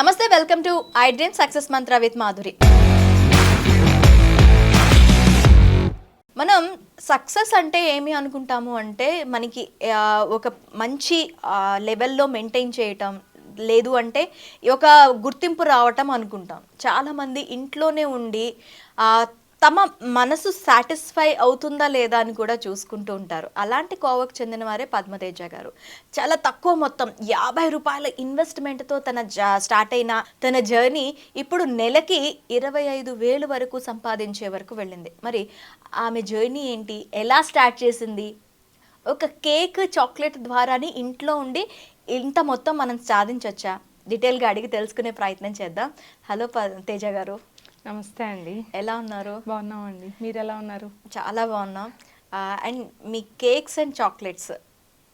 నమస్తే welcome to I dream success mantra with Madhuri. మనం success అంటే ఏమి అనుకుంటాము అంటే మనకి ఒక మంచి లెవెల్లో మెయింటైన్ చేయటం లేదు అంటే ఒక గుర్తింపు రావటం అనుకుంటాం. చాలామంది ఇంట్లోనే ఉండి తమ మనసు సాటిస్ఫై అవుతుందా లేదా అని కూడా చూసుకుంటూ ఉంటారు. అలాంటి కోవకు చెందిన వారే పద్మతేజ గారు. చాలా తక్కువ మొత్తం యాభై రూపాయల ఇన్వెస్ట్మెంట్తో తన స్టార్ట్ అయిన తన జర్నీ ఇప్పుడు నెలకి ఇరవై ఐదు వేలు వరకు సంపాదించే వరకు వెళ్ళింది. మరి ఆమె జర్నీ ఏంటి? ఎలా స్టార్ట్ చేసింది? ఒక కేక్ చాక్లెట్ ద్వారానే ఇంట్లో ఉండి ఇంత మొత్తం మనం సాధించవచ్చా డీటెయిల్గా అడిగి తెలుసుకునే ప్రయత్నం చేద్దాం. హలో తేజ గారు. నమస్తే అండి. ఎలా ఉన్నారు? బాగున్నామండి. మీరు ఎలా ఉన్నారు? చాలా బాగున్నాం. అండ్ మీ కేక్స్ అండ్ చాక్లెట్స్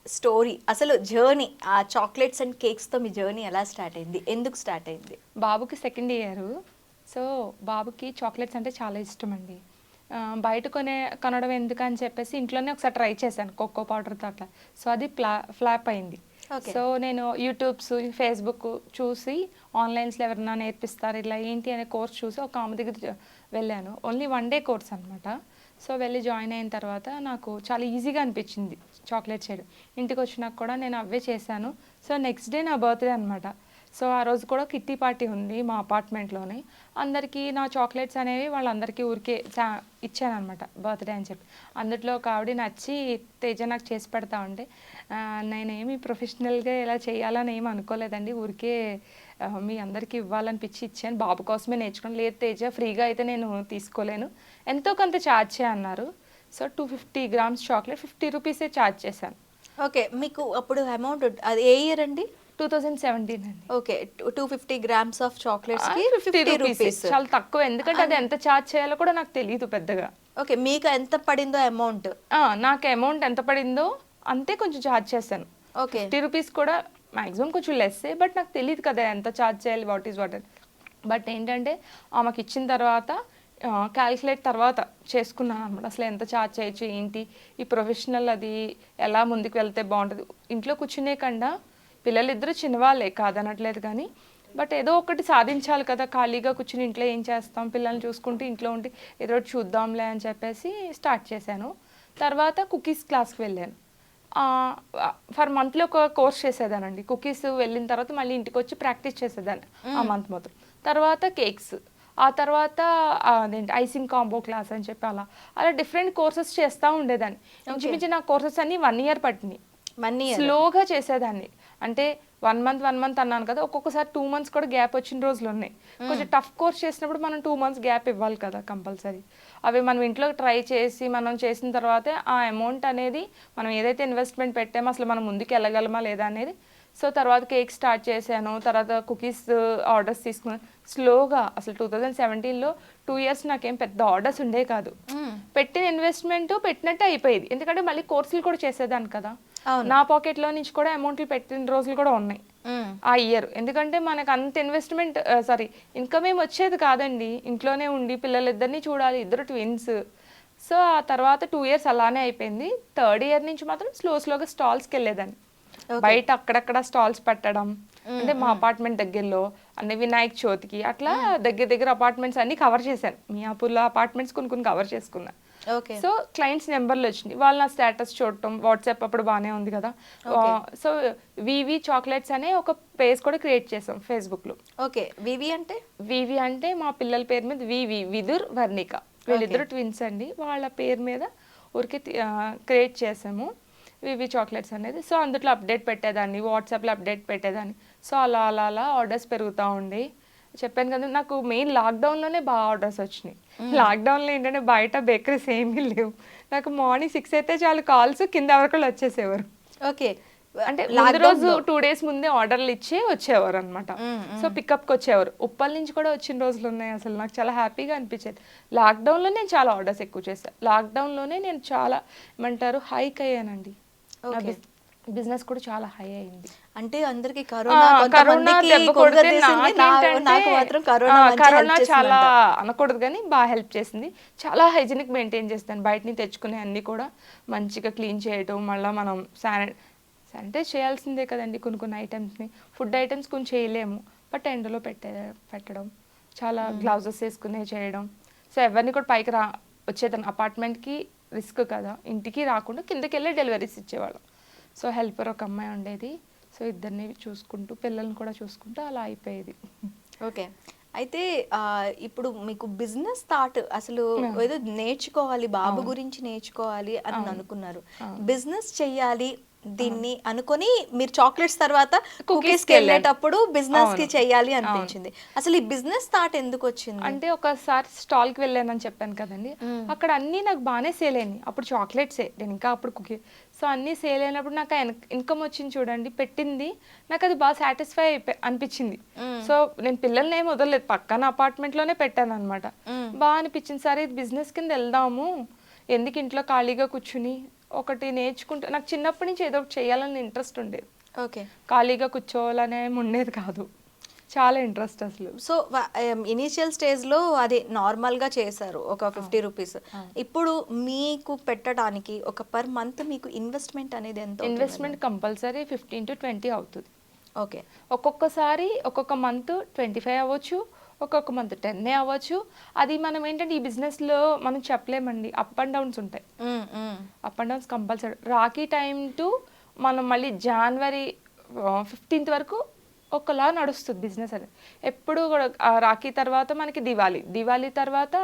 స్టోరీ అసలు జర్నీ ఆ చాక్లెట్స్ అండ్ కేక్స్తో మీ జర్నీ ఎలా స్టార్ట్ అయింది? ఎందుకు స్టార్ట్ అయింది? బాబుకి సెకండ్ ఇయర్. సో బాబుకి చాక్లెట్స్ అంటే చాలా ఇష్టం అండి బయట కొనే కొనడం ఎందుకు అని చెప్పేసి ఇంట్లోనే ఒకసారి ట్రై చేశాను కోకో పౌడర్తో అట్లా. సో అది ఫ్లా ఫ్లాప్ అయింది. సో నేను యూట్యూబ్స్ ఫేస్బుక్ చూసి ఆన్లైన్స్లో ఎవరైనా నేర్పిస్తారు ఇలా ఏంటి అనే కోర్స్ చూసి ఒక ఆమె దగ్గర వెళ్ళాను. ఓన్లీ వన్ డే కోర్స్ అనమాట సో వెళ్ళి జాయిన్ అయిన తర్వాత నాకు చాలా ఈజీగా అనిపించింది చాక్లెట్ చేయడం ఇంటికి వచ్చినాక కూడా నేను అవే చేశాను. సో నెక్స్ట్ డే నా బర్త్డే అనమాట సో ఆ రోజు కూడా కిట్టి పార్టీ ఉంది మా అపార్ట్మెంట్లోనే. అందరికీ నా చాక్లెట్స్ అనేవి వాళ్ళందరికీ ఊరికే చా- ఇచ్చానమాట బర్త్డే అని చెప్పి. అందులో ఒక ఆవిడ నచ్చి తేజ నాకు చేసి పెడతా ఉంటే నేనేమి ప్రొఫెషనల్గా ఇలా చేయాలని ఏమి అనుకోలేదండి. ఊరికే మీ అందరికీ ఇవ్వాలనిపించి ఇచ్చాను. బాబు కోసమే నేర్చుకుని లేదు తేజ ఫ్రీగా అయితే నేను తీసుకోలేను. ఎంతో కొంత charge చేయన్నారు. So two fifty grams chocolate fifty రూపీసే ఛార్జ్ చేశాను. ఓకే మీకు అప్పుడు అమౌంట్ అది ఏ ఇయర్ అండి? టూ థౌజండ్ సెవెంటీన్ అండి. Okay two fifty grams of chocolates fifty rupees చాలా తక్కువ ఎందుకంటే అది ఎంత ఛార్జ్ చేయాలో కూడా నాకు తెలియదు పెద్దగా. ఓకే మీకు ఎంత పడిందో అమౌంట్ నాకు అమౌంట్ ఎంత పడిందో అంతే కొంచెం ఛార్జ్ చేశాను. ఓకే. ఫిఫ్టీ రూపీస్ కూడా మాక్సిమం కొంచెం లెస్సే బట్ నాకు తెలియదు కదా ఎంత ఛార్జ్ చేయాలి వాట్ ఈస్ వాట్ బట్ ఏంటంటే ఆమెకి ఇచ్చిన తర్వాత క్యాలిక్యులేట్ తర్వాత చేసుకున్నాను అనమాట అసలు ఎంత ఛార్జ్ చేయొచ్చు ఏంటి? ఈ ప్రొఫెషనల్ అది ఎలా ముందుకు వెళ్తే బాగుంటుంది? ఇంట్లో కూర్చునే కన్నా పిల్లలిద్దరూ చిన్నవాళ్ళే కాదనట్లేదు కానీ బట్ ఏదో ఒకటి సాధించాలి కదా ఖాళీగా కూర్చుని ఇంట్లో ఏం చేస్తాం పిల్లల్ని చూసుకుంటూ ఇంట్లో ఉండి ఏదో ఒకటి చూద్దాంలే అని చెప్పేసి స్టార్ట్ చేశాను. తర్వాత కుకీస్ క్లాస్కి వెళ్ళాను. ఫర్ మంత్లో ఒక కోర్స్ చేసేదానండి. కుకీస్ వెళ్ళిన తర్వాత మళ్ళీ ఇంటికి వచ్చి ప్రాక్టీస్ చేసేదాన్ని ఆ మంత్ మొత్తం. తర్వాత కేక్స్ ఆ తర్వాత అదేంటి ఐసింగ్ కాంబో క్లాస్ అని చెప్పి అలా అలా డిఫరెంట్ కోర్సెస్ చేస్తూ ఉండేదాన్ని. ఇంచుమించు నా కోర్సెస్ అన్ని వన్ ఇయర్ పట్టినాయి. One year. స్లోగా చేసేదాన్ని. అంటే వన్ మంత్ వన్ మంత్ అన్నాను కదా ఒక్కొక్కసారి టూ మంత్స్ కూడా గ్యాప్ వచ్చిన రోజులు ఉన్నాయి కొంచెం టఫ్ కోర్స్ చేసినప్పుడు మనం టూ మంత్స్ గ్యాప్ ఇవ్వాలి కదా కంపల్సరీ. అవి మనం ఇంట్లో ట్రై చేసి మనం చేసిన తర్వాతే ఆ అమౌంట్ అనేది మనం ఏదైతే ఇన్వెస్ట్మెంట్ పెట్టామో అసలు మనం ముందుకు వెళ్ళగలమా లేదా అనేది. సో తర్వాత కేక్ స్టార్ట్ చేశాను తర్వాత కుకీస్ ఆర్డర్స్ తీసుకున్నాను. స్లోగా అసలు టూ థౌజండ్ సెవెంటీన్లో టూ ఇయర్స్ నాకేం పెద్ద ఆర్డర్స్ ఉండే కాదు. పెట్టిన ఇన్వెస్ట్మెంట్ పెట్టినట్టే అయిపోయేది. ఎందుకంటే మళ్ళీ కోర్సులు కూడా చేసేదాన్ని కదా. నా పాకెట్లో నుంచి కూడా అమౌంట్లు పెట్టిన రోజులు కూడా ఉన్నాయి. ఆ ఇయర్. ఎందుకంటే మనకు అంత ఇన్వెస్ట్మెంట్ సారీ ఇన్కమ్ ఏం వచ్చేది కాదండి. ఇంట్లోనే ఉండి పిల్లలిద్దరిని చూడాలి ఇద్దరు ట్విన్స్ సో ఆ తర్వాత టూ ఇయర్స్ అలానే అయిపోయింది. థర్డ్ ఇయర్ నుంచి మాత్రం స్లో స్లోగా స్టాల్స్కి వెళ్ళేదాన్ని. బయట అక్కడక్కడ స్టాల్స్ పెట్టడం. అంటే మా అపార్ట్మెంట్ దగ్గరలో అంటే వినాయక్ చవితికి అట్లా దగ్గర దగ్గర అపార్ట్మెంట్స్ అన్ని కవర్ చేశాను. మియాపూర్లో అపార్ట్మెంట్స్ కొన్ని కొన్ని కవర్ చేసుకున్నా. ఓకే సో క్లయింట్స్ నెంబర్లు వచ్చినాయి. వాళ్ళు నా స్టేటస్ చూడటం వాట్సాప్ అప్పుడు బాగానే ఉంది కదా. సో వివి చాక్లెట్స్ అనే ఒక పేజ్ కూడా క్రియేట్ చేసాం ఫేస్బుక్లో ఓకే. వివి అంటే? వివి అంటే మా పిల్లల పేరు మీద వివి విదుర్ వర్ణిక. వీళ్ళిద్దరు ట్విన్స్ అండి. వాళ్ళ పేరు మీద ఊరికి క్రియేట్ చేసాము వివి చాక్లెట్స్ అనేది. సో అందులో అప్డేట్ పెట్టేదాన్ని వాట్సాప్లో అప్డేట్ పెట్టేదాన్ని. సో అలా అలా అలా ఆర్డర్స్ పెరుగుతూ ఉండి. చెప్పాను కదా నాకు మెయిన్ లాక్డౌన్లోనే బాగా ఆర్డర్స్ వచ్చినాయి. లాక్డౌన్లో ఏంటంటే బయట బేకరీస్ ఏమీ లేవు. నాకు మార్నింగ్ సిక్స్ అయితే చాలు కాల్స్ కింద వరకు వచ్చేసేవారు. ఓకే. అంటే ముందు రోజు టూ డేస్ ముందే ఆర్డర్లు ఇచ్చి వచ్చేవారు అనమాట సో పికప్కి వచ్చేవారు. ఉప్పల్ నుంచి కూడా వచ్చిన రోజులు ఉన్నాయి అసలు. నాకు చాలా హ్యాపీగా అనిపించేది. లాక్డౌన్లో నేను చాలా ఆర్డర్స్ ఎక్కువ చేశాను లాక్డౌన్లోనే నేను చాలా ఏమంటారు హైక్ అయ్యానండి. బిజినెస్ కూడా చాలా హై అయింది. అంటే అందరికి కరోనా కరోనా కరోనా చాలా. అనకూడదు కానీ బాగా హెల్ప్ చేసింది. చాలా హైజీనిక్ మెయింటైన్ చేస్తాను. బయట నుంచి తెచ్చుకునే అన్ని కూడా మంచిగా క్లీన్ చేయటం మళ్ళీ మనం శాని శానిటైజ్ చేయాల్సిందే కదండి కొన్ని కొన్ని ఐటమ్స్ని. ఫుడ్ ఐటమ్స్ కొన్ని చేయలేము. బట్ ఎండలో పెట్టే పెట్టడం చాలా గ్లౌజెస్ వేసుకునే చేయడం. సో ఎవరిని కూడా పైకి రా వచ్చేదాన్ని. అపార్ట్మెంట్కి రిస్క్ కదా. ఇంటికి రాకుండా కిందకి వెళ్ళి డెలివరీస్ ఇచ్చేవాళ్ళం. సో హెల్పర్ ఒక అమ్మాయి ఉండేది. సో ఇద్దరిని చూసుకుంటూ పిల్లల్ని కూడా చూసుకుంటూ అలా అయిపోయేది. ఓకే. అయితే ఇప్పుడు మీకు బిజినెస్ స్టార్ట్ అసలు ఏదో నేర్చుకోవాలి బాబు గురించి నేర్చుకోవాలి అని అనుకున్నారు. బిజినెస్ చెయ్యాలి దీన్ని అనుకొని మీరు చాక్లెట్స్ తర్వాత కుకీస్కి వెళ్ళేటప్పుడు బిజినెస్కి చెయ్యాలి అనిపించింది. అసలు ఈ బిజినెస్ స్టార్ట్ ఎందుకు వచ్చింది? అంటే ఒకసారి స్టాల్కి వెళ్ళానని చెప్పాను కదండి. అక్కడ అన్నీ నాకు బాగానే సేల్ అయినాయి. అప్పుడు చాక్లెట్సే నేను ఇంకా అప్పుడు కుకీ సో అన్నీ సేల్ అయినప్పుడు నాకు ఇన్కమ్ వచ్చింది చూడండి. పెట్టింది. నాకు అది బాగా సాటిస్ఫై అనిపించింది. సో నేను పిల్లల్ని ఏం వదలలేదు. పక్కన apartment లోనే పెట్టాను అనమాట బాగా అనిపించింది. సరే ఇది బిజినెస్ కింద వెళ్దాము. ఎందుకు ఇంట్లో ఖాళీగా కూర్చుని ఒకటి నేర్చుకుంటే నాకు చిన్నప్పటి నుంచి ఏదో ఒకటి చేయాలని ఇంట్రెస్ట్ ఉండేది ఓకే. ఖాళీగా కూర్చోవాలనే ఉండేది కాదు. చాలా ఇంట్రెస్ట్ అసలు. సో ఇనీషియల్ స్టేజ్లో అది నార్మల్గా చేశారు ఒక ఫిఫ్టీ రూపీస్ ఇప్పుడు మీకు పెట్టడానికి ఒక పర్ మంత్ మీకు ఇన్వెస్ట్మెంట్ అనేది ఎంత investment compulsory fifteen to twenty అవుతుంది. ఓకే. ఒక్కొక్కసారి ఒక్కొక్క మంత్ ట్వంటీ ఫైవ్ అవ్వచ్చు ఒక్కొక్క మంత్ టెన్నే అవ్వచ్చు. అది మనం ఏంటంటే ఈ బిజినెస్లో మనం చెప్పలేమండి. అప్ అండ్ డౌన్స్ ఉంటాయి. Up and downs compulsory Rakhi time to మనం మళ్ళీ జనవరి ఫిఫ్టీన్త్ వరకు ఒకలా నడుస్తుంది బిజినెస్ అనేది. ఎప్పుడు కూడా రాఖీ తర్వాత మనకి దివాళీ. దివాళీ తర్వాత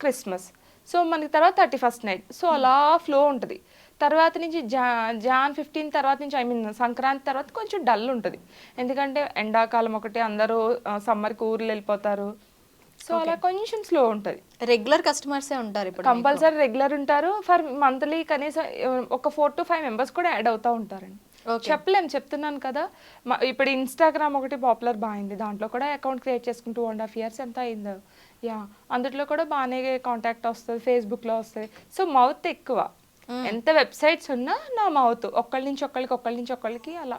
క్రిస్మస్ సో మనకి తర్వాత థర్టీ ఫస్ట్ నైట్ సో అలా ఫ్లో ఉంటుంది. తర్వాత నుంచి జా జాన్ ఫిఫ్టీన్ తర్వాత నుంచి ఐ మీన్ సంక్రాంతి తర్వాత కొంచెం డల్ ఉంటుంది. ఎందుకంటే ఎండాకాలం ఒకటి అందరూ సమ్మర్కి ఊర్లు వెళ్ళిపోతారు. సో అలా కొంచెం స్లో ఉంటుంది. రెగ్యులర్ కస్టమర్సే ఉంటారు ఇప్పుడు కంపల్సరీ రెగ్యులర్ ఉంటారు. ఫర్ మంత్లీ కనీసం ఒక ఫోర్ టు ఫైవ్ మెంబర్స్ కూడా యాడ్ అవుతూ ఉంటారండి. చెప్పలేం చెప్తున్నాను కదా. ఇప్పుడు ఇన్స్టాగ్రామ్ ఒకటి పాపులర్ బాగుంది దాంట్లో కూడా అకౌంట్ క్రియేట్ చేసుకుంటూ అండ్ హాఫ్ ఇయర్స్ ఎంత అయిందో. యా అందులో కూడా బాగానే కాంటాక్ట్ వస్తుంది. ఫేస్బుక్లో వస్తుంది. సో మౌత్ ఎక్కువ. ఎంత వెబ్సైట్స్ ఉన్నా నా మౌత్ ఒక్కళ్ళ నుంచి ఒక్కళ్ళకి ఒక్కళ్ళ నుంచి ఒక్కళ్ళకి అలా.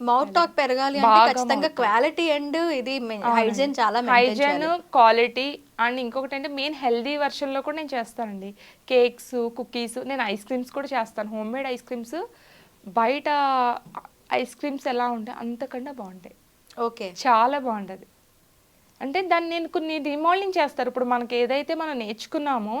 మౌత్ టాక్ పెరగాలి అంటే ఖచ్చితంగా క్వాలిటీ అండ్ ఇది హైజీన్ చాలా హైజీన్. క్వాలిటీ అండ్ ఇంకొకటి అంటే మెయిన్ హెల్దీ లో కూడా నేను చేస్తానండి. కేక్స్ కుకీస్ నేను ఐస్ క్రీమ్స్ కూడా చేస్తాను. హోమ్ మేడ్ ఐస్ క్రీమ్స్ బయట ఐస్ క్రీమ్స్ ఎలా ఉంటాయి అంతకన్నా బాగుంటాయి. ఓకే. చాలా బాగుంటుంది. అంటే దాన్ని నేను కొన్ని రీమోల్డింగ్ చేస్తారు. ఇప్పుడు మనకి ఏదైతే మనం నేర్చుకున్నామో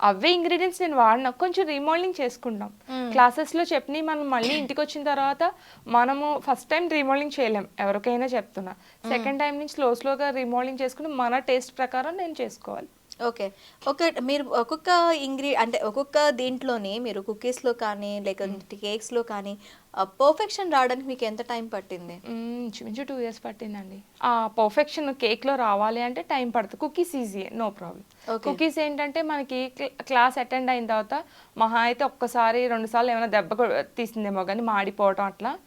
అవే ఇంగ్రీడియంట్స్ నేను వాడినా. కొంచెం రీమోల్డింగ్ చేసుకుంటాం క్లాసెస్లో చెప్పి మనం మళ్ళీ ఇంటికి వచ్చిన తర్వాత మనము ఫస్ట్ టైం రీమోల్డింగ్ చేయలేం. ఎవరికైనా చెప్తున్నా. సెకండ్ టైం నుంచి స్లో స్లోగా రీమోల్డింగ్ చేసుకుని మన టేస్ట్ ప్రకారం నేను చేసుకోవాలి. ఓకే. ఒక మీరు ఒక్కొక్క ఇంగ్రీ అంటే ఒక్కొక్క దీంట్లోని మీరు cookies లో కానీ లేకపోతే cakes లో కానీ పర్ఫెక్షన్ రావడానికి మీకు ఎంత టైం పట్టింది? ఇంచుమించు టూ ఇయర్స్ పట్టిందండి. ఆ పర్ఫెక్షన్ కేక్లో రావాలి అంటే టైం పడుతుంది. Cookies easy no problem. Cookies ఏంటంటే మనకి క్ల- క్లాస్ అటెండ్ అయిన తర్వాత మహా అయితే ఒక్కసారి రెండు సార్లు ఏమైనా దెబ్బ తీసిందేమో కానీ మాడిపోవటం అట్లా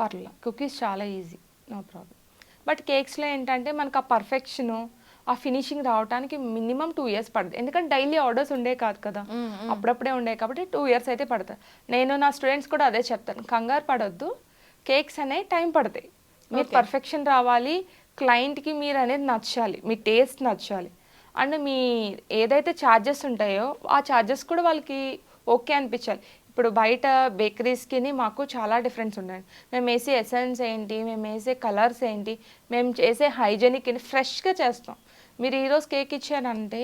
పర్లా. కుకీస్ చాలా ఈజీ నో ప్రాబ్లం బట్ కేక్స్లో ఏంటంటే మనకు ఆ పర్ఫెక్షను ఆ ఫినిషింగ్ రావడానికి మినిమం టూ ఇయర్స్ పడుతుంది. ఎందుకంటే డైలీ ఆర్డర్స్ ఉండే కాదు కదా. అప్పుడప్పుడే ఉండే కాబట్టి టూ ఇయర్స్ అయితే పడతాయి నేను నా స్టూడెంట్స్ కూడా అదే చెప్తాను. కంగారు పడొద్దు. కేక్స్ అనేవి టైం పడతాయి. మీరు పర్ఫెక్షన్ రావాలి. క్లయింట్కి మీరు అనేది నచ్చాలి. మీ టేస్ట్ నచ్చాలి. అండ్ మీ ఏదైతే ఛార్జెస్ ఉంటాయో ఆ ఛార్జెస్ కూడా వాళ్ళకి ఓకే అనిపించాలి. ఇప్పుడు బయట బేకరీస్కి మాకు చాలా డిఫరెన్స్ ఉండండి మేము వేసే ఎసెన్స్ ఏంటి? మేము వేసే కలర్స్ ఏంటి? మేము చేసే హైజెనిక్ ఫ్రెష్గా చేస్తాం. మీరు ఈరోజు కేక్ ఇచ్చారంటే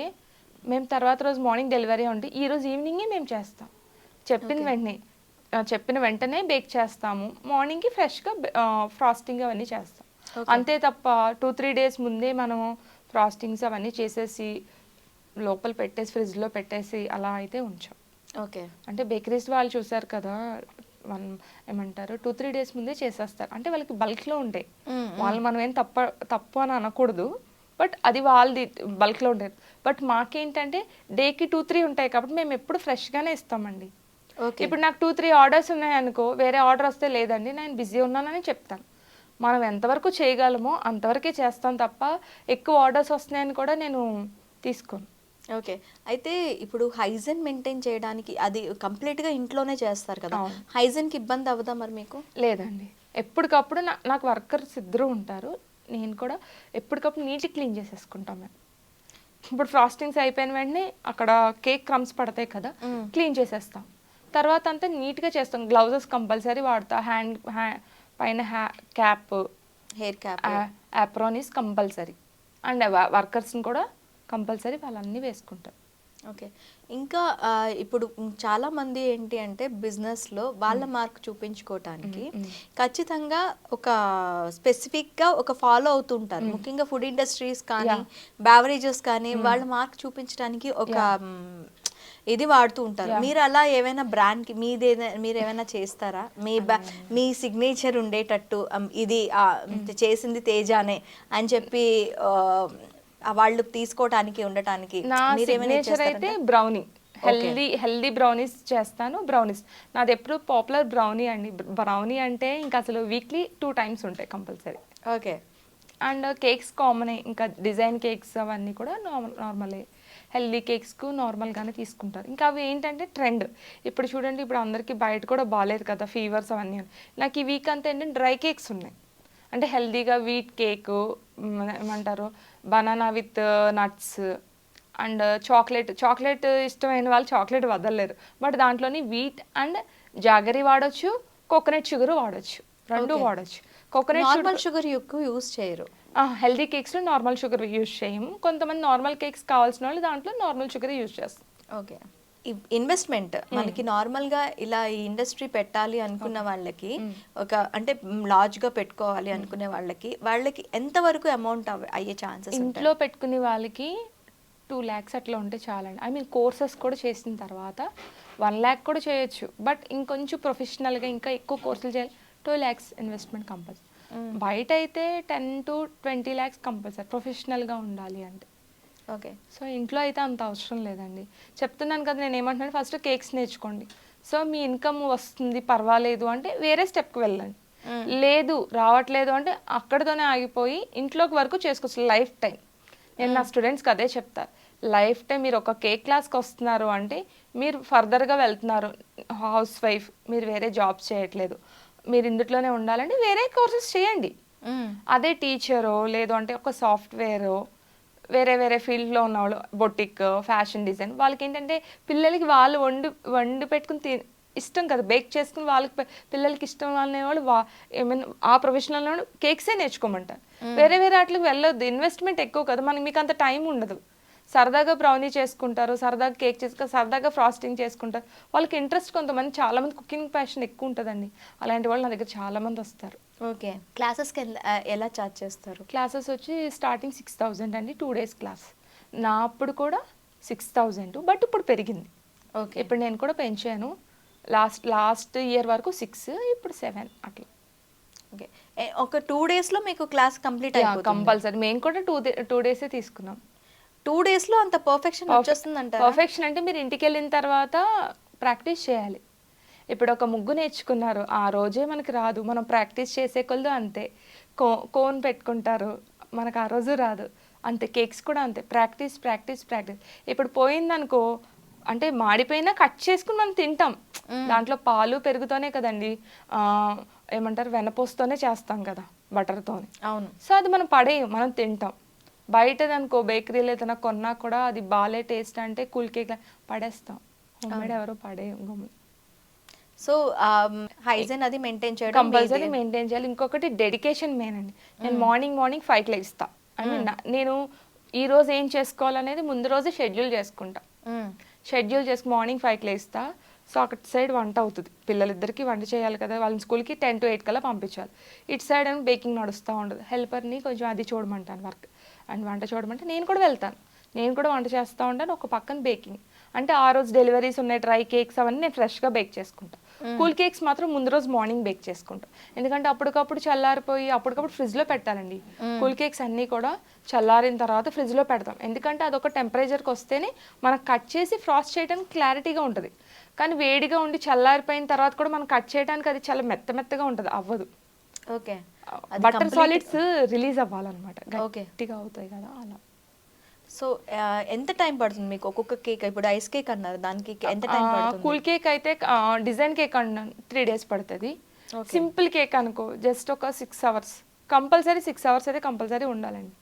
మేము తర్వాత రోజు మార్నింగ్ డెలివరీ ఉంటే ఈరోజు ఈవినింగే మేము చేస్తాం. చెప్పిన వెంటనే చెప్పిన వెంటనే బేక్ చేస్తాము. మార్నింగ్కి ఫ్రెష్గా ఫ్రాస్టింగ్ అవన్నీ చేస్తాం. అంతే తప్ప టూ త్రీ డేస్ ముందే మనము ఫ్రాస్టింగ్స్ అవన్నీ చేసేసి లోపల పెట్టేసి ఫ్రిడ్జ్లో పెట్టేసి అలా అయితే ఉంచాం. ఓకే. అంటే బేకరీస్ వాళ్ళు చూసారు కదా వన్ ఏమంటారు టూ త్రీ డేస్ ముందే చేసేస్తారు. అంటే వాళ్ళకి బల్క్లో ఉంటాయి వాళ్ళు మనం ఏం తప్ప తప్పు అని అనకూడదు. బట్ అది వాళ్ళది బల్క్లో ఉండేది బట్ మాకేంటంటే డేకి టూ త్రీ ఉంటాయి కాబట్టి మేము ఎప్పుడు ఫ్రెష్గానే ఇస్తామండి. ఓకే. ఇప్పుడు నాకు టూ త్రీ ఆర్డర్స్ ఉన్నాయనుకో వేరే ఆర్డర్ వస్తే లేదండి నేను బిజీ ఉన్నానని చెప్తాను. మనం ఎంతవరకు చేయగలమో అంతవరకే చేస్తాం తప్ప ఎక్కువ ఆర్డర్స్ వస్తున్నాయని కూడా నేను తీసుకోను. ఓకే. అయితే ఇప్పుడు హైజీన్ మెయింటైన్ చేయడానికి అది కంప్లీట్గా ఇంట్లోనే చేస్తారు కదా. హైజీన్కి ఇబ్బంది అవ్వదా మరి మీకు? లేదండి. ఎప్పటికప్పుడు నా నాకు వర్కర్స్ ఇద్దరు ఉంటారు. నేను కూడా ఎప్పటికప్పుడు నీట్గా క్లీన్ చేసేసుకుంటాం మేము. ఇప్పుడు ఫ్రాస్టింగ్స్ అయిపోయిన వెంటనే అక్కడ కేక్ క్రమ్స్ పడతాయి కదా క్లీన్ చేసేస్తాం. తర్వాత అంతా నీట్గా చేస్తాం. గ్లౌజెస్ కంపల్సరీ వాడతా. హ్యాండ్ హ్యా పైన హ్యా cap hair cap. Apron is compulsory. And వర్కర్స్ని కూడా కంపల్సరీ వాళ్ళన్నీ వేసుకుంటారు ఓకే. ఇంకా ఇప్పుడు చాలా మంది ఏంటి అంటే business లో వాళ్ళ మార్క్ చూపించుకోవటానికి ఖచ్చితంగా ఒక specific గా ఒక ఫాలో అవుతుంటారు. ముఖ్యంగా ఫుడ్ ఇండస్ట్రీస్ కానీ బ్యావరేజెస్ కానీ వాళ్ళ మార్క్ చూపించడానికి ఒక ఇది వాడుతూ ఉంటారు. మీరు అలా ఏమైనా brand కి మీది మీరు ఏమైనా చేస్తారా మీ మీ సిగ్నేచర్ ఉండేటట్టు ఇది చేసింది తేజానే అని చెప్పి వాళ్ళు తీసుకోవటానికి ఉండటానికి నా సిగ్నేచర్ అయితే బ్రౌనీ హెల్దీ హెల్దీ బ్రౌనీస్ చేస్తాను బ్రౌనీస్ నాది ఎప్పుడు పాపులర్ బ్రౌనీ అండి. బ్రౌనీ అంటే ఇంకా అసలు వీక్లీ టూ టైమ్స్ ఉంటాయి కంపల్సరీ ఓకే. అండ్ కేక్స్ కామనే ఇంకా డిజైన్ కేక్స్ అవన్నీ కూడా నార్మల్ నార్మలే హెల్దీ కేక్స్కు నార్మల్గానే తీసుకుంటారు. ఇంకా అవి ఏంటంటే ట్రెండ్ ఇప్పుడు చూడండి ఇప్పుడు అందరికీ బయట కూడా బాగాలేదు కదా ఫీవర్స్ అవన్నీ. నాకు ఈ వీక్ అంతా ఏంటంటే డ్రై కేక్స్ ఉన్నాయి. అంటే హెల్దీగా వీట్ కేక్ ఏమంటారు banana with nuts and chocolate chocolate ఇష్టమైన వాళ్ళు చాక్లెట్ వదలలేరు. బట్ దాంట్లోని వీట్ అండ్ జాగరీ వాడొచ్చు కోకోనట్ షుగర్ వాడొచ్చు. రెండు. వాడొచ్చు. కోకోనట్ నార్మల్ షుగర్ ఎక్కువ యూస్ చేయరు. హెల్దీ కేక్స్లో నార్మల్ షుగర్ యూజ్ చేయము. కొంతమంది నార్మల్ కేక్స్ కావాల్సిన వాళ్ళు దాంట్లో నార్మల్ షుగర్ యూజ్ చేస్తాం ఓకే ఇన్వెస్ట్మెంట్ మనకి నార్మల్గా ఇలా ఈ ఇండస్ట్రీ పెట్టాలి అనుకున్న వాళ్ళకి ఒక అంటే లార్జ్గా పెట్టుకోవాలి అనుకునే వాళ్ళకి వాళ్ళకి ఎంత వరకు అమౌంట్ అయ్యే ఛాన్సెస్ ఇంట్లో పెట్టుకునే వాళ్ళకి టూ ల్యాక్స్ అట్లా ఉంటే చాలండి. ఐ మీన్ కోర్సెస్ కూడా చేసిన తర్వాత వన్ ల్యాక్ కూడా చేయొచ్చు. బట్ ఇంకొంచెం ప్రొఫెషనల్గా ఇంకా ఎక్కువ కోర్సులు చేయాలి. టూ ల్యాక్స్ ఇన్వెస్ట్మెంట్ కంపల్సరీ బయట అయితే ten to twenty lakhs compulsory ప్రొఫెషనల్గా ఉండాలి అంటే. ఓకే. సో ఇంట్లో అయితే అంత అవసరం లేదండి. చెప్తున్నాను కదా నేను ఏమంటున్నాను? ఫస్ట్ కేక్స్ నేర్చుకోండి. సో మీ ఇన్కమ్ వస్తుంది పర్వాలేదు అంటే వేరే స్టెప్కి వెళ్ళండి. లేదు రావట్లేదు అంటే అక్కడితోనే ఆగిపోయి ఇంట్లోకి వరకు చేసుకోవచ్చు లైఫ్ టైం నేను నా స్టూడెంట్స్కి అదే చెప్తా. లైఫ్ టైం మీరు ఒక కేక్ క్లాస్కి వస్తున్నారు అంటే మీరు ఫర్దర్గా వెళ్తున్నారు. హౌస్ వైఫ్ మీరు వేరే జాబ్స్ చేయట్లేదు. మీరు ఇందులోనే ఉండాలంటే వేరే కోర్సెస్ చేయండి. అదే టీచరో లేదు అంటే ఒక సాఫ్ట్వేరో వేరే వేరే ఫీల్డ్లో ఉన్న వాళ్ళు బొటిక్ ఫ్యాషన్ డిజైన్ వాళ్ళకి ఏంటంటే పిల్లలకి వాళ్ళు వండి వండి పెట్టుకుని తి ఇష్టం కదా. బేక్ చేసుకుని వాళ్ళకి పిల్లలకి ఇష్టం అనేవాళ్ళు వా ఏమైనా ఆ ప్రొఫెషనల్ కేక్సే నేర్చుకోమంటారు. వేరే వేరే వాటికి వెళ్ళొద్దు. ఇన్వెస్ట్మెంట్ ఎక్కువ కదా. మనకి మీకు అంత టైం ఉండదు. సరదాగా బ్రౌనీ చేసుకుంటారు సరదాగా కేక్ చేసుకుంటారు సరదాగా ఫ్రాస్టింగ్ చేసుకుంటారు. వాళ్ళకి ఇంట్రెస్ట్ కొంతమంది చాలా మంది కుకింగ్ ప్యాషన్ ఎక్కువ ఉంటుందండి. అలాంటి వాళ్ళు నా దగ్గర చాలా మంది వస్తారు. ఓకే. క్లాసెస్కి ఎలా చార్జ్ చేస్తారు? క్లాసెస్ వచ్చి స్టార్టింగ్ సిక్స్ థౌజండ్ అండి టూ డేస్ క్లాస్ నా అప్పుడు కూడా సిక్స్ థౌజండ్ బట్ ఇప్పుడు పెరిగింది. ఓకే. ఇప్పుడు నేను కూడా పెంచాను. లాస్ట్ లాస్ట్ ఇయర్ వరకు సిక్స్ ఇప్పుడు సెవెన్ అట్లా. ఓకే. ఒక టూ డేస్లో మీకు క్లాస్ కంప్లీట్ అయిపోతుంది. కంపల్సరీ మేము కూడా టూ టూ డేసే తీసుకున్నాం. టూ డేస్లో అంత పర్ఫెక్షన్ వచ్చేస్తుంది అంటారా పర్ఫెక్షన్ అంటే మీరు ఇంటికి వెళ్ళిన తర్వాత ప్రాక్టీస్ చేయాలి. ఇప్పుడు ఒక ముగ్గు నేర్చుకున్నారు ఆ రోజే మనకి రాదు. మనం ప్రాక్టీస్ చేసే కొలది అంతే. కో కోన్ పెట్టుకుంటారు మనకు ఆ రోజు రాదు. అంతే కేక్స్ కూడా అంతే. Practice practice practice. ఇప్పుడు పోయిందనుకో అంటే మాడిపోయినా కట్ చేసుకుని మనం తింటాం. దాంట్లో పాలు పెరుగుతోనే కదండి ఏమంటారు వెనపోస్తోనే చేస్తాం కదా బటర్తోనే. అవును. సో అది మనం పడేయం మనం తింటాం. బయటది అనుకో బేకరీలో ఏదైనా కొన్నా కూడా అది బాలే టేస్ట్ అంటే కూల్ కేక్ పడేస్తాం. హోమ్మేడ్ ఎవరో గమ్మున. సో హైజీన్ అది మెయింటైన్ చేయడం కంపల్సరీ. మెయింటైన్ చేయాలి. ఇంకొకటి డెడికేషన్ మెయిన్ అండి. నేను మార్నింగ్ మార్నింగ్ ఫైవ్కి లెగిస్తా ఐ మీన్ నేను ఈ రోజు ఏం చేసుకోవాలనేది ముందు రోజే షెడ్యూల్ చేసుకుంటా. షెడ్యూల్ చేసుకు మార్నింగ్ ఫైవ్కి లేస్తా. సో అక్కడ సైడ్ వంట అవుతుంది. పిల్లలిద్దరికి వంట చేయాలి కదా. వాళ్ళని స్కూల్కి టెన్ టు ఎయిట్ కల్లా పంపించాలి. ఇటు సైడ్ ఏమో బేకింగ్ నడుస్తూ ఉండదు. హెల్పర్ని కొంచెం అది చూడమంటాను వర్క్. అండ్ వంట చూడమంటే నేను కూడా వెళ్తాను. నేను కూడా వంట చేస్తూ ఉంటాను ఒక పక్కన బేకింగ్. అంటే ఆ రోజు డెలివరీస్ ఉన్నాయి డ్రై కేక్స్ అవన్నీ నేను ఫ్రెష్గా బేక్ చేసుకుంటాను కూల్ కేక్స్ మాత్రం ముందు రోజు మార్నింగ్ బేక్ చేసుకుంటాం. ఎందుకంటే అప్పటికప్పుడు చల్లారిపోయి అప్పటికప్పుడు ఫ్రిడ్జ్లో పెట్టాలండి. కూల్ కేక్స్ అన్నీ కూడా చల్లారిన తర్వాత ఫ్రిడ్జ్లో పెడతాం. ఎందుకంటే అదొక టెంపరేచర్కి వస్తేనే మనకు కట్ చేసి ఫ్రాస్ట్ చేయడానికి క్లారిటీగా ఉంటుంది. కానీ వేడిగా ఉండి చల్లారిపోయిన తర్వాత కూడా మనం కట్ చేయడానికి అది చాలా మెత్త మెత్తగా ఉంటుంది అవ్వదు. ఓకే. బటర్ సాలిడ్స్ రిలీజ్ అవ్వాలన్నమాట. గట్టిగా అవుతాయి కదా అలా. సో ఎంత టైం పడుతుంది మీకు? ఒక్కొక్క కేక్ ఇప్పుడు ఐస్ కేక్ అన్నారు దానికి ఎంత టైం పడుతుంది? కూల్ కేక్ అయితే డిజైన్ కేక్ అన్నాను త్రీ డేస్ పడుతుంది. సింపుల్ కేక్ అనుకో జస్ట్ ఒక six hours compulsory six hours అయితే కంపల్సరీ ఉండాలండి.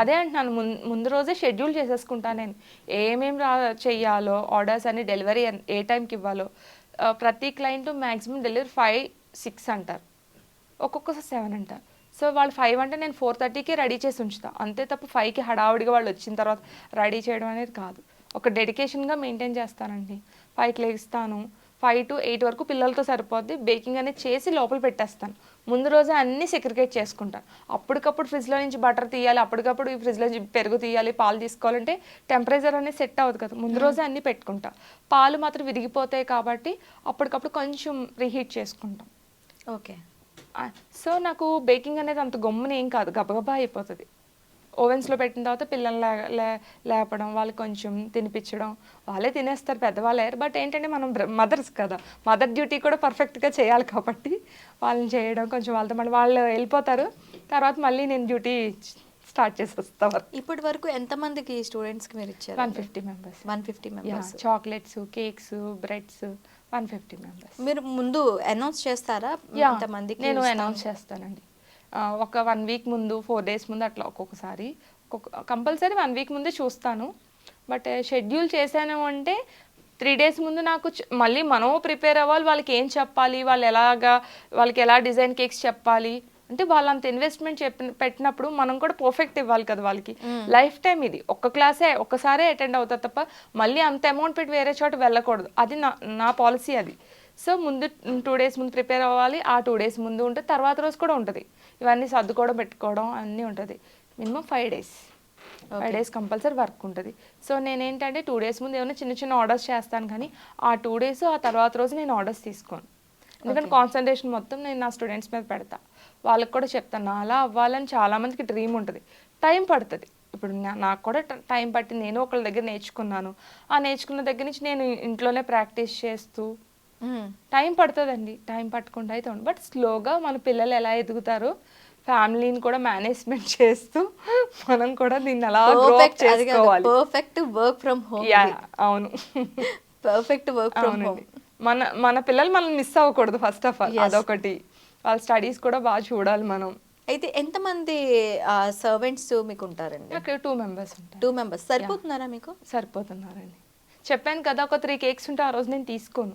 అదే అంటున్నాను ముందు రోజే షెడ్యూల్ చేసేసుకుంటాను నేను. ఏమేమి రా చెయ్యాలో ఆర్డర్స్ అన్ని డెలివరీ ఏ టైంకి ఇవ్వాలో. ప్రతి client maximum delivery five six అంటారు. ఒక్కొక్కసారి సెవెన్ అంటారు సో వాళ్ళు ఫైవ్ అంటే నేను ఫోర్ థర్టీకి రెడీ చేసి ఉంచుతా. అంతే తప్ప ఫైవ్కి హడావుడిగా వాళ్ళు వచ్చిన తర్వాత రెడీ చేయడం అనేది కాదు. ఒక డెడికేషన్గా మెయింటైన్ చేస్తానండి. ఫైవ్కి లేస్తాను. ఫైవ్ టు ఎయిట్ వరకు పిల్లలతో సరిపోద్ది. బేకింగ్ అనేది చేసి లోపల పెట్టేస్తాను. ముందు రోజే అన్నీ సెక్రికేట్ చేసుకుంటాను అప్పటికప్పుడు ఫ్రిడ్జ్లో నుంచి బటర్ తీయాలి అప్పటికప్పుడు ఈ ఫ్రిడ్జ్లో నుంచి పెరుగు తీయాలి పాలు తీసుకోవాలంటే టెంపరేచర్ అనేది సెట్ అవ్వదు కదా. ముందు రోజే అన్నీ పెట్టుకుంటా. పాలు మాత్రం విరిగిపోతాయి కాబట్టి అప్పటికప్పుడు కొంచెం రీహీట్ చేసుకుంటాం. ఓకే. సో నాకు బేకింగ్ అనేది అంత గమ్మున ఏం కాదు. గబగబా అయిపోతుంది. ఓవెన్స్లో పెట్టిన తర్వాత పిల్లల్ని లే లే- లేపడం వాళ్ళకి కొంచెం తినిపించడం వాళ్ళే తినేస్తారు పెద్దవాళ్ళే బట్ ఏంటంటే మనం మదర్స్ కదా. మదర్ డ్యూటీ కూడా పర్ఫెక్ట్గా చేయాలి కాబట్టి వాళ్ళని చేయడం కొంచెం వాళ్ళతో మళ్ళీ వాళ్ళు వెళ్ళిపోతారు. తర్వాత మళ్ళీ నేను డ్యూటీ స్టార్ట్ చేసి వస్తా ఇప్పటి వరకు ఎంతమందికి స్టూడెంట్స్కి మీరు ఇచ్చారు? One fifty members one fifty members chocolates cakes breads one fifty members. మీరు ముందు అనౌన్స్ చేస్తారా? యా, ఇంతమందికి నేను. అనౌన్స్ చేస్తానండి. ఒక వన్ వీక్ ముందు ఫోర్ డేస్ ముందు అట్లా ఒక్కొక్కసారి. ఒక్కొక్క కంపల్సరీ వన్ వీక్ ముందే చూస్తాను. బట్ షెడ్యూల్ చేశాను అంటే త్రీ డేస్ ముందు నాకు మళ్ళీ మనం ప్రిపేర్ అవ్వాలి వాళ్ళకి ఏం చెప్పాలి వాళ్ళు ఎలాగా వాళ్ళకి ఎలా డిజైన్ కేక్స్ చెప్పాలి అంటే వాళ్ళు అంత ఇన్వెస్ట్మెంట్ చెప్పిన పెట్టినప్పుడు మనం కూడా పర్ఫెక్ట్ ఇవ్వాలి కదా వాళ్ళకి. లైఫ్ టైం ఇది. ఒక్క క్లాసే ఒక్కసారే అటెండ్ అవుతా తప్ప మళ్ళీ అంత అమౌంట్ పెట్టి వేరే చోట వెళ్ళకూడదు. అది నా నా పాలసీ అది. సో ముందు టూ డేస్ ముందు ప్రిపేర్ అవ్వాలి. ఆ టూ డేస్ ముందు ఉంటే తర్వాత రోజు కూడా ఉంటుంది. ఇవన్నీ సర్దుకోవడం పెట్టుకోవడం అన్నీ ఉంటుంది. Minimum five days five days compulsory work ఉంటుంది. సో నేను ఏంటంటే టూ డేస్ ముందు ఏమైనా చిన్న చిన్న ఆర్డర్స్ చేస్తాను కానీ ఆ టూ డేస్ ఆ తర్వాత రోజు నేను ఆర్డర్స్ తీసుకోను. ఎందుకంటే కాన్సన్ట్రేషన్ మొత్తం నేను నా స్టూడెంట్స్ మీద పెడతా. వాళ్ళకి కూడా చెప్తాను అలా అవ్వాలని చాలా మందికి డ్రీమ్ ఉంటుంది. టైం పడుతుంది. ఇప్పుడు నాకు కూడా ట- టైం పట్టింది. నేను ఒకళ్ళ దగ్గర నేర్చుకున్నాను. ఆ నేర్చుకున్న దగ్గర నుంచి నేను ఇంట్లోనే ప్రాక్టీస్ చేస్తూ. టైం పడుతుందండి. టైం పట్టకుండా అయితే బట్ స్లోగా మన పిల్లలు ఎలా ఎదుగుతారో ఫ్యామిలీని కూడా మేనేజ్మెంట్ చేస్తూ మనం కూడా దీన్ని అలా చేసుకోవాలి. పర్ఫెక్ట్ వర్క్ ఫ్రమ్ హోమ్ అవును. పర్ఫెక్ట్ వర్క్ ఫ్రమ్ హోమ్ మన మన పిల్లలు మనం మిస్ అవ్వకూడదు ఫస్ట్ ఆఫ్ ఆల్. అదొకటి. వాళ్ళ స్టడీస్ కూడా బాగా చూడాలి మనం. అయితే ఎంతమంది సర్వెంట్స్ మీకు ఉంటారండి నాకు టూ మెంబర్స్ ఉంటారు. Two members. సరిపోతున్నారా మీకు? సరిపోతున్నారండి. చెప్పాను కదా ఒక త్రీ కేక్స్ ఉంటే ఆ రోజు నేను తీసుకోను.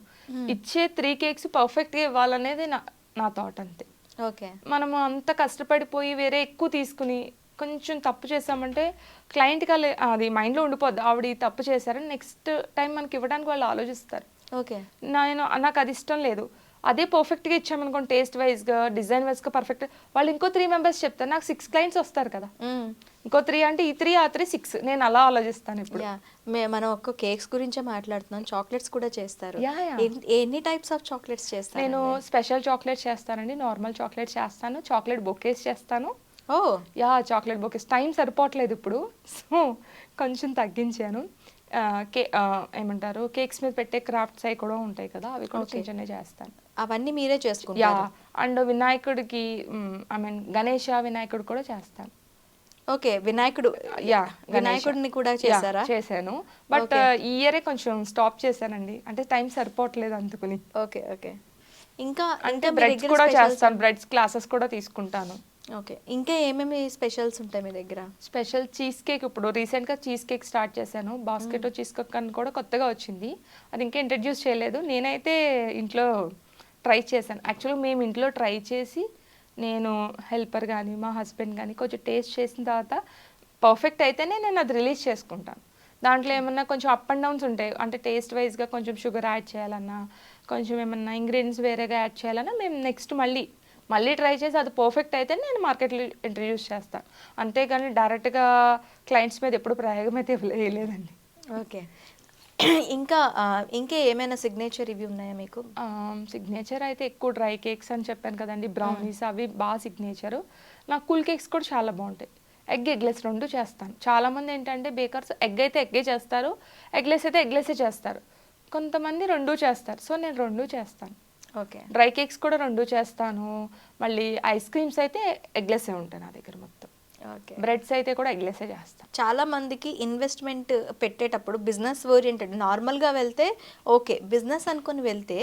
ఇచ్చే త్రీ కేక్స్ పర్ఫెక్ట్గా ఇవ్వాలనేది నా నా థాట్ అంతే. ఓకే. మనము అంత కష్టపడిపోయి వేరే ఎక్కువ తీసుకుని కొంచెం తప్పు చేసామంటే క్లయింట్కి అది మైండ్లో ఉండిపోద్ది. ఆవిడ ఈ తప్పు చేశారని నెక్స్ట్ టైం మనకి ఇవ్వడానికి వాళ్ళు ఆలోచిస్తారు. ఓకే. నేను నాకు అది ఇష్టం లేదు. అదే పర్ఫెక్ట్గా ఇచ్చామనుకోండి టేస్ట్ వైజ్గా డిజైన్ వైజ్గా పర్ఫెక్ట్ వాళ్ళు ఇంకో త్రీ మెంబర్స్ చెప్తారు నాకు సిక్స్ క్లయింట్స్ వస్తారు కదా. ఇంకో త్రీ అంటే ఈ త్రీ ఆ త్రీ సిక్స్ నేను అలా ఆలోచిస్తాను ఇప్పుడు. మనం ఒక్క కేక్స్ గురించే మాట్లాడుతున్నాం చాక్లెట్స్ కూడా చేస్తారు. ఎన్ని టైప్స్ ఆఫ్ చాక్లెట్స్ చేస్తారు నేను స్పెషల్ చాక్లెట్స్ చేస్తానండి నార్మల్ చాక్లెట్స్ చేస్తాను చాక్లెట్ బొకేస్ చేస్తాను. Oh. Yeah chocolate bouquets time సరిపోవట్లేదు ఇప్పుడు. సో కొంచెం తగ్గించాను. కే ఏమంటారు కేక్స్ మీద పెట్టే క్రాఫ్ట్స్ అవి కూడా ఉంటాయి కదా అవి కూడా చిన్న చేస్తాను. అవన్నీ మీరే యా చేసుకుంటారు అండ్ వినాయకుడికి ఐ మీన్ గణేష వినాయకుడు కూడా చేస్తాను ఓకే వినాయకుడు యా వినాయకుడిని కూడా చేశారా? చేశాను. బట్ ఈ ఇయరే కొంచెం స్టాప్ చేశానండి. అంటే టైం సరిపోవట్లేదు అందుకుని. ఓకే ఓకే ఇంకా అంటే బ్రెడ్స్ కూడా చేస్తాను బ్రెడ్స్ క్లాసెస్ కూడా తీసుకుంటాను. ఓకే ఇంకా ఏమేమి స్పెషల్స్ ఉంటాయి మీ దగ్గర? స్పెషల్ చీజ్ కేక్ ఇప్పుడు రీసెంట్గా చీజ్ కేక్ స్టార్ట్ చేశాను. బాస్కెట్ చీజ్ కేక్ అని కూడా కొత్తగా వచ్చింది. అది ఇంకా ఇంట్రడ్యూస్ చేయలేదు. నేనైతే ఇంట్లో ట్రై చేశాను. యాక్చువల్గా మేము ఇంట్లో ట్రై చేసి నేను హెల్పర్ కానీ మా హస్బెండ్ కానీ కొంచెం టేస్ట్ చేసిన తర్వాత పర్ఫెక్ట్ అయితేనే నేను అది రిలీజ్ చేసుకుంటాను. దాంట్లో ఏమన్నా కొంచెం అప్ అండ్ డౌన్స్ ఉంటాయి. అంటే టేస్ట్ వైజ్గా కొంచెం షుగర్ యాడ్ చేయాలన్నా కొంచెం ఏమన్నా ఇంగ్రీడియంట్స్ వేరేగా యాడ్ చేయాలన్నా మేము నెక్స్ట్ మళ్ళీ మళ్ళీ ట్రై చేసి అది పర్ఫెక్ట్ అయితే నేను మార్కెట్లో ఇంట్రడ్యూస్ చేస్తాను అంతేగాని డైరెక్ట్గా క్లయింట్స్ మీద ఎప్పుడు ప్రయోగం అయితే వేయలేదండి ఓకే ఇంకా ఇంకా ఏమైనా సిగ్నేచర్ ఇవి ఉన్నాయా మీకు? సిగ్నేచర్ అయితే ఎక్కువ డ్రై కేక్స్ అని చెప్పాను కదండి బ్రౌనీస్ అవి బాగా సిగ్నేచరు నాకు కూల్ కేక్స్ కూడా చాలా బాగుంటాయి. ఎగ్ ఎగ్లెస్ రెండు చేస్తాను. చాలామంది ఏంటంటే బేకర్స్ ఎగ్ అయితే ఎగ్గే చేస్తారు ఎగ్లెస్ అయితే ఎగ్లెసే చేస్తారు. కొంతమంది రెండు చేస్తారు. సో నేను రెండు చేస్తాను. ఓకే. డ్రై కేక్స్ కూడా రెండు చేస్తాను. మళ్ళీ ఐస్ క్రీమ్స్ అయితే ఎగ్లెస్సే ఉంటాయి నా దగ్గర మొత్తం. బ్రెడ్స్ అయితే కూడా ఎగ్లెస్సే చేస్తాను చాలా మందికి ఇన్వెస్ట్మెంట్ పెట్టేటప్పుడు బిజినెస్ ఓరియంటెడ్ నార్మల్గా వెళ్తే ఓకే బిజినెస్ అనుకొని వెళ్తే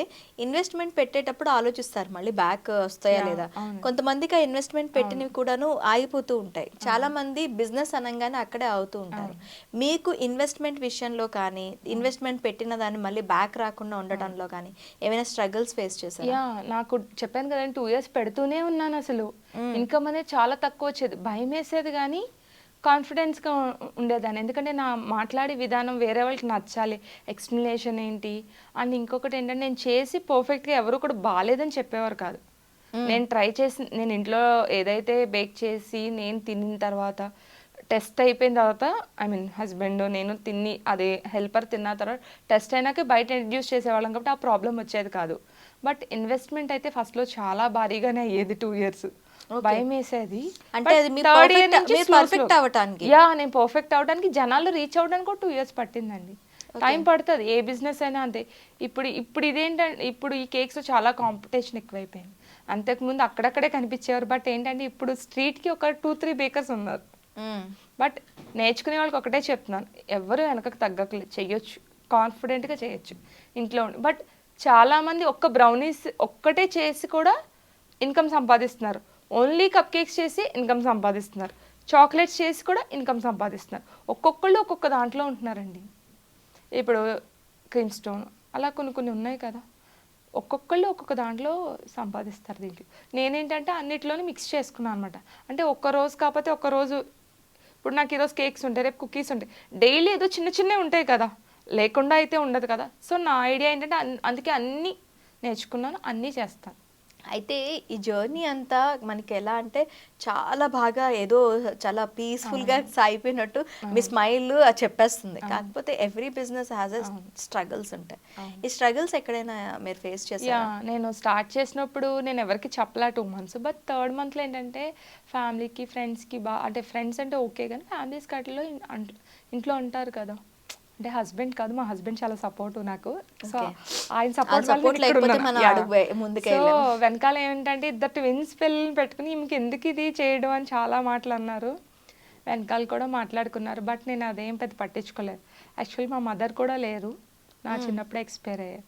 ఇన్వెస్ట్మెంట్ పెట్టేటప్పుడు ఆలోచిస్తారు. మళ్ళీ బ్యాక్ వస్తాయా లేదా. కొంతమందికి ఆ ఇన్వెస్ట్మెంట్ పెట్టినవి కూడాను ఆగిపోతూ ఉంటాయి. చాలా మంది బిజినెస్ అనగానే అక్కడే అవుతూ ఉంటారు. మీకు ఇన్వెస్ట్మెంట్ విషయంలో కానీ ఇన్వెస్ట్మెంట్ పెట్టిన దాన్ని మళ్ళీ బ్యాక్ రాకుండా ఉండటంలో కానీ ఏమైనా స్ట్రగుల్స్ ఫేస్ చేశారా? నాకు చెప్పాను కదండి టూ ఇయర్స్ పెడుతూనే ఉన్నాను అసలు. ఇన్కమ్ అనేది చాలా తక్కువ వచ్చేది. భయం వేసేది కానీ కాన్ఫిడెన్స్గా ఉండేదాన్ని. ఎందుకంటే నా మాట్లాడే విధానం వేరే వాళ్ళకి నచ్చాలి. ఎక్స్ప్లెనేషన్ ఏంటి? అండ్ ఇంకొకటి ఏంటంటే నేను చేసి పర్ఫెక్ట్గా ఎవరు కూడా బాగాలేదని చెప్పేవారు కాదు. నేను ట్రై చేసి నేను ఇంట్లో ఏదైతే బేక్ చేసి నేను తినిన తర్వాత టెస్ట్ అయిపోయిన తర్వాత ఐ మీన్ హస్బెండ్ నేను తిని అదే హెల్పర్ తిన్న తర్వాత టెస్ట్ అయినాక బయట ఇంట్రడ్యూస్ చేసేవాళ్ళం కాబట్టి ఆ ప్రాబ్లం వచ్చేది కాదు. బట్ ఇన్వెస్ట్మెంట్ అయితే ఫస్ట్లో చాలా భారీగానే అయ్యేది టూ ఇయర్స్ భయం వేసేది అంటే అది మీరు perfect అవ్వటానికి. యా నేను పర్ఫెక్ట్ అవడానికి జనాలు రీచ్ అవడానికి టూ ఇయర్స్ పట్టిందండి. టైం పడుతుంది. ఏ బిజినెస్ అయినా అంతే. ఇప్పుడు ఇప్పుడు ఇదేంటంటే ఇప్పుడు ఈ కేక్స్ చాలా కాంపిటీషన్ ఎక్కువైపోయింది. అంతకుముందు అక్కడక్కడే కనిపించేవారు. బట్ ఏంటంటే ఇప్పుడు స్ట్రీట్కి ఒక టూ త్రీ బేకర్స్ ఉన్నారు. బట్ నేర్చుకునే వాళ్ళకి ఒకటే చెప్తున్నాను. ఎవరు వెనకకు తగ్గట్లేదు చెయ్యొచ్చు. కాన్ఫిడెంట్గా చేయొచ్చు ఇంట్లో ఉండి. బట్ చాలామంది ఒక్క బ్రౌనీస్ ఒక్కటే చేసి కూడా ఇన్కమ్ సంపాదిస్తున్నారు. ఓన్లీ కప్ కేక్స్ చేసి ఇన్కమ్ సంపాదిస్తున్నారు. చాక్లెట్స్ చేసి కూడా ఇన్కమ్ సంపాదిస్తున్నారు. ఒక్కొక్కళ్ళు ఒక్కొక్క దాంట్లో ఉంటున్నారండి. ఇప్పుడు క్రీమ్ స్టోన్ అలా కొన్ని కొన్ని ఉన్నాయి కదా. ఒక్కొక్కళ్ళు ఒక్కొక్క దాంట్లో సంపాదిస్తారు దీంట్లో. నేనేంటంటే అన్నిట్లోనే మిక్స్ చేసుకున్నాను అనమాట అంటే ఒక్క రోజు కాకపోతే ఒక్క రోజు ఇప్పుడు నాకు ఈరోజు కేక్స్ ఉంటాయి రేపు కుకీస్ ఉంటాయి. డైలీ ఏదో చిన్న చిన్నవి ఉంటాయి కదా. లేకుండా అయితే ఉండదు కదా. సో నా ఐడియా ఏంటంటే అన్- అందుకే అన్నీ నేర్చుకున్నాను అన్నీ చేస్తాను. అయితే ఈ జర్నీ అంతా మనకి ఎలా అంటే చాలా బాగా ఏదో చాలా పీస్ఫుల్గా సాగిపోయినట్టు మీ స్మైల్ చెప్పేస్తుంది. కాకపోతే every business has a struggles ఉంటాయి. ఈ స్ట్రగుల్స్ ఎక్కడైనా మీరు ఫేస్ చేశారా? నేను స్టార్ట్ చేసినప్పుడు నేను ఎవరికి చెప్పలే టూ మంత్స్ బట్ థర్డ్ మంత్లో ఏంటంటే ఫ్యామిలీకి ఫ్రెండ్స్కి బా అంటే ఫ్రెండ్స్ అంటే ఓకే కానీ ఫ్యామిలీస్ కట్లో ఇంట్లో ఉంటారు కదా. అంటే హస్బెండ్ కాదు మా హస్బెండ్ చాలా సపోర్ట్ నాకు. సో. ఆయన సపోర్ట్ సో. వెనకాల ఏంటంటే ఇద్దరు ట్విన్స్ పిల్లల్ని పెట్టుకుని ఈమెకి ఎందుకు ఇది చేయడం అని చాలా మాటలు అన్నారు. వెనకాల కూడా మాట్లాడుకున్నారు. బట్ నేను అదేం పెద్ద పట్టించుకోలేదు. యాక్చువల్లీ మా మదర్ కూడా లేరు. నా చిన్నప్పుడే ఎక్స్పైర్ అయ్యారు.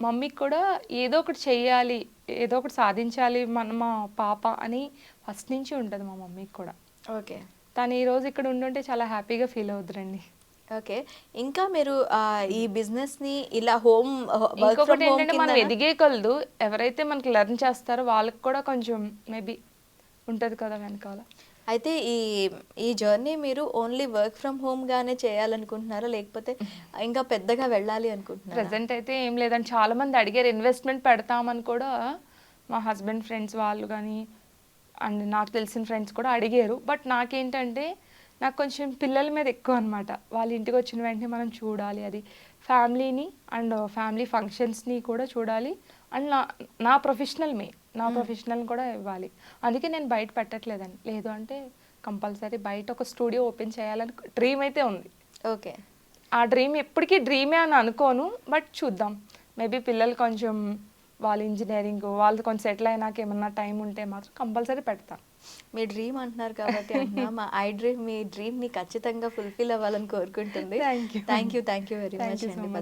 మమ్మీకి కూడా ఏదో ఒకటి చెయ్యాలి ఏదో ఒకటి సాధించాలి మన మా పాప అని ఫస్ట్ నుంచి ఉంటుంది మా మమ్మీకి కూడా. ఓకే తను ఈ రోజు ఇక్కడ ఉండుంటే చాలా హ్యాపీగా ఫీల్ అవుతురండి ఓకే. ఇంకా మీరు ఈ బిజినెస్ని ఇలా హోమ్ ఇంకొకటి ఏంటంటే మనం ఎదిగే కొలదు ఎవరైతే మనకి లెర్న్ చేస్తారో వాళ్ళకి కూడా కొంచెం మేబీ ఉంటుంది కదా వెనకాల. అయితే ఈ ఈ జర్నీ మీరు ఓన్లీ వర్క్ ఫ్రమ్ హోమ్ గానే చేయాలనుకుంటున్నారా? లేకపోతే ఇంకా పెద్దగా వెళ్ళాలి అనుకుంటున్నారా? ప్రజెంట్ అయితే ఏం లేదండి. చాలా మంది అడిగారు ఇన్వెస్ట్మెంట్ పెడతామని కూడా మా హస్బెండ్ ఫ్రెండ్స్ వాళ్ళు కానీ అండ్ నాకు తెలిసిన ఫ్రెండ్స్ కూడా అడిగారు. బట్ నాకేంటంటే నాకు కొంచెం పిల్లల మీద ఎక్కువ అనమాట వాళ్ళ ఇంటికి వచ్చిన వెంటనే మనం చూడాలి అది. ఫ్యామిలీని అండ్ ఫ్యామిలీ ఫంక్షన్స్ని కూడా చూడాలి. అండ్ నా నా ప్రొఫెషనల్ మే నా ప్రొఫెషనల్ కూడా ఇవ్వాలి. అందుకే నేను బయట పెట్టట్లేదండి. లేదు అంటే కంపల్సరీ బయట ఒక స్టూడియో ఓపెన్ చేయాలని డ్రీమ్ అయితే ఉంది. ఓకే. ఆ డ్రీమ్ ఎప్పటికీ డ్రీమే అని అనుకోను. బట్ చూద్దాం. మేబీ పిల్లలు కొంచెం వాళ్ళ ఇంజనీరింగ్ వాళ్ళు కొంచెం సెటిల్ అయినాక ఏమన్నా టైం ఉంటే మాత్రం కంపల్సరీ పెడతాను మీ డ్రీమ్ అంటున్నారు కాబట్టి అంటున్నా. మా ఐ డ్రీమ్ మీ డ్రీమ్ని ఖచ్చితంగా ఫుల్ఫిల్ అవ్వాలని కోరుకుంటుంది. Thank you thank you very much అండి.